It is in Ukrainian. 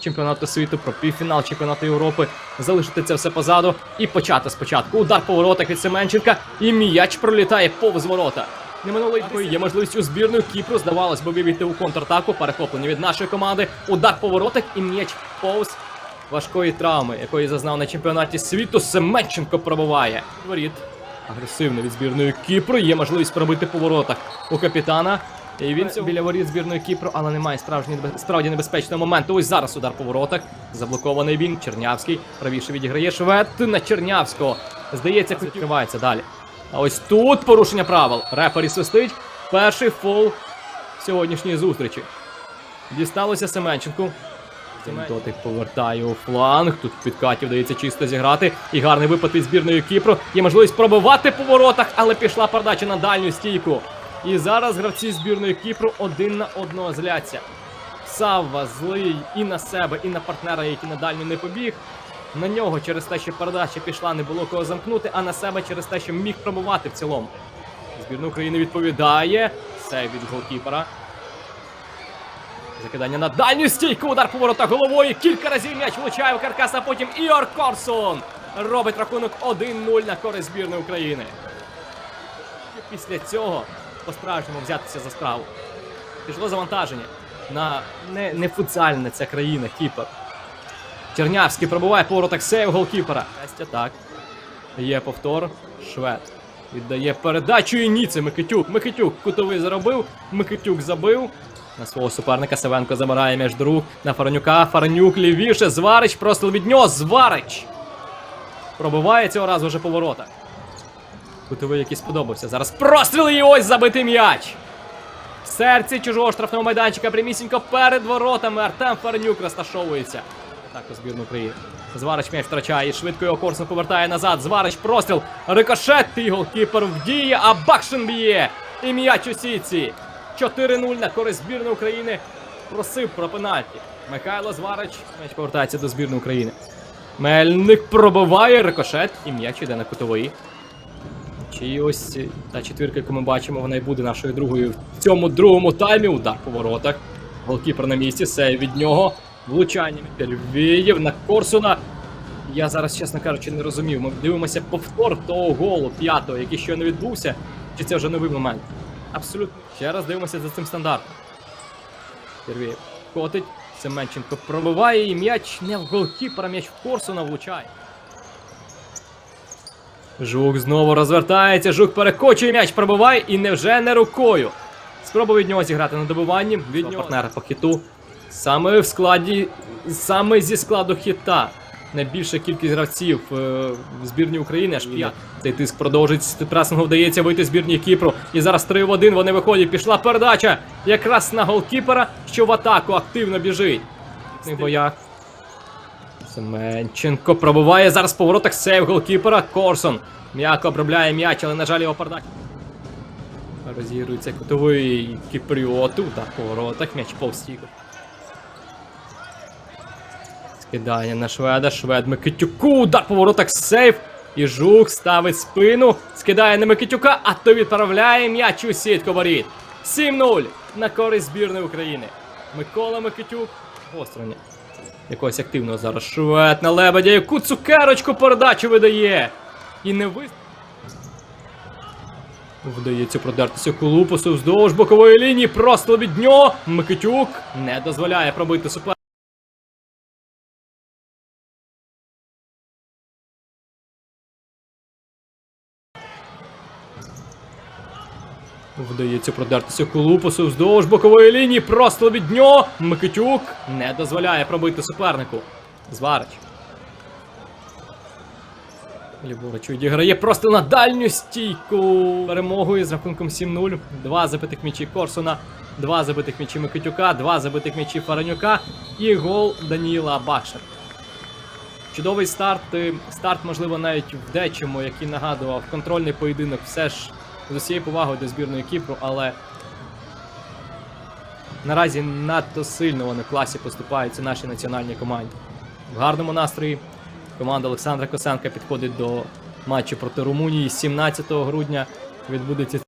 чемпіонату світу, про півфінал чемпіонату Європи, залишити це все позаду і почати спочатку. Удар по воротах від Семенченка, і м'яч пролітає повз ворота. Не минулої бої є можливість у збірну Кіпру. Здавалось би вивійти у контратаку. Перехоплення від нашої команди. Удар по воротах і м'яч повз важкої травми, якої зазнав на чемпіонаті світу. Семенченко пробиває. Воріт агресивно від збірної Кіпру. Є можливість пробити по воротах у капітана. І він цього біля воріт збірної Кіпру, але немає справжньої небе- справді небезпечного моменту. Ось зараз удар по воротах. Заблокований він. Чернявський правіше відіграє швед на Чернявського. Здається, відкривається далі. А ось тут порушення правил. Рефері свистить. Перший фол сьогоднішньої зустрічі. Дісталося Семенченку. Дотик повертає у фланг. Тут в підкаті вдається чисто зіграти. І гарний випад від збірної Кіпру. Є можливість пробивати по воротах, але пішла передача на дальню стійку. І зараз гравці збірної Кіпру один на одного зляться. Савва злий і на себе, і на партнера, який на дальню не побіг. На нього через те, що передача пішла, не було кого замкнути, а на себе через те, що міг пробувати в цілому. Збірна України відповідає. Сейв від голкіпера. Закидання на дальню стійку, удар поворота головою. Кілька разів м'яч влучає в каркас, а потім Іор Корсун робить рахунок 1-0 на користь збірної України. І після цього по-справжньому взятися за справу. Пішло завантаження на не, не футзальна ця країна, кіпер. Чернявський пробуває повороток сейв голкіпера. Так. Є повтор. Швед. Віддає передачу і ні, це Микитюк. Микитюк кутовий заробив. Микитюк забив. На свого суперника Савенко забирає між до рук на Фаранюка. Фаранюк лівіше. Зварич. Простріл від. Зварич. Пробиває цього разу вже поворота. Кутовий який сподобався. Зараз простріл і ось забитий м'яч. В серці чужого штрафного майданчика прямісінько перед воротами Артем Фарнюк розташовується. Так, у збірну України. Зварич м'яч втрачає і швидко його Корсун повертає назад. Зварич простріл. Рикошет. І голкіпер вдіє, а Бакшин б'є. І м'яч у сітці. 4-0 на користь збірної України. Просив про пенальті. Михайло Зварич. М'яч повертається до збірної України. Мельник пробиває рикошет. І м'яч іде на кутовий. Чи ось та четвірка, яку ми бачимо, вона і буде нашою другою в цьому другому таймі. Удар по воротах. Голкіпер на місці, сейв від нього. Влучання від на Корсуна. Я зараз, чесно кажучи, не розумів. Ми дивимося повтор того голу п'ятого, який щойно відбувся. Чи це вже новий момент? Абсолютно. Ще раз дивимося за цим стандартом. Первієв котить. Семенченко пробиває і м'яч не в голкіпера, м'яч в Корсуна влучає. Жук знову розвертається. Жук перекочує м'яч, пробиває і невже не рукою. Спроба від нього зіграти на добиванні. Від нього партнера по хіту. Саме в складі, саме зі складу хіта. Найбільша кількість гравців е, в збірні України аж п'ять. Цей тиск продовжить. Пресингу вдається вийти збірні Кіпру. І зараз 3 в 1 вони виходять. Пішла передача якраз на голкіпера, що в атаку активно біжить. В боях. Семенченко пробиває зараз по воротах сейв голкіпера. Корсон. М'яко обробляє м'яч, але, на жаль, його передача. Розігрується кутовий кіпріоту. Так, по воротах, м'яч повстійку. Скидання на шведа. Швед Микитюку. Удар по сейв. І жук ставить спину. Скидає на Микитюка, а то відправляє м'яч у сітку воріт. 7-0 на користь збірної України. Микола Микитюк. Гостроні. Якогось активного зараз швед на лебедя, яку цукерочку передачу видає. І не ви. Вдається продертися Кулупусу вздовж бокової лінії. Просто від нього. Микитюк не дозволяє пробити супер. Вдається продертися Кулупусу вздовж бокової лінії. Просто від нього. Микитюк не дозволяє пробити супернику. Зварич. Ліворуч відіграє просто на дальню стійку. Перемогою з рахунком 7-0. Два забитих м'ячі Корсуна, два забитих м'ячі Микитюка, два забитих м'ячі Фаранюка і гол Даніла Бакшер. Чудовий старт. Старт, можливо, навіть в дечому, який нагадував контрольний поєдинок, все ж з усією повагою до збірної Кіпру, але наразі надто сильно вони в класі поступаються нашій національній команді. В гарному настрої команда Олександра Косенка підходить до матчу проти Румунії 17 грудня. Відбудеться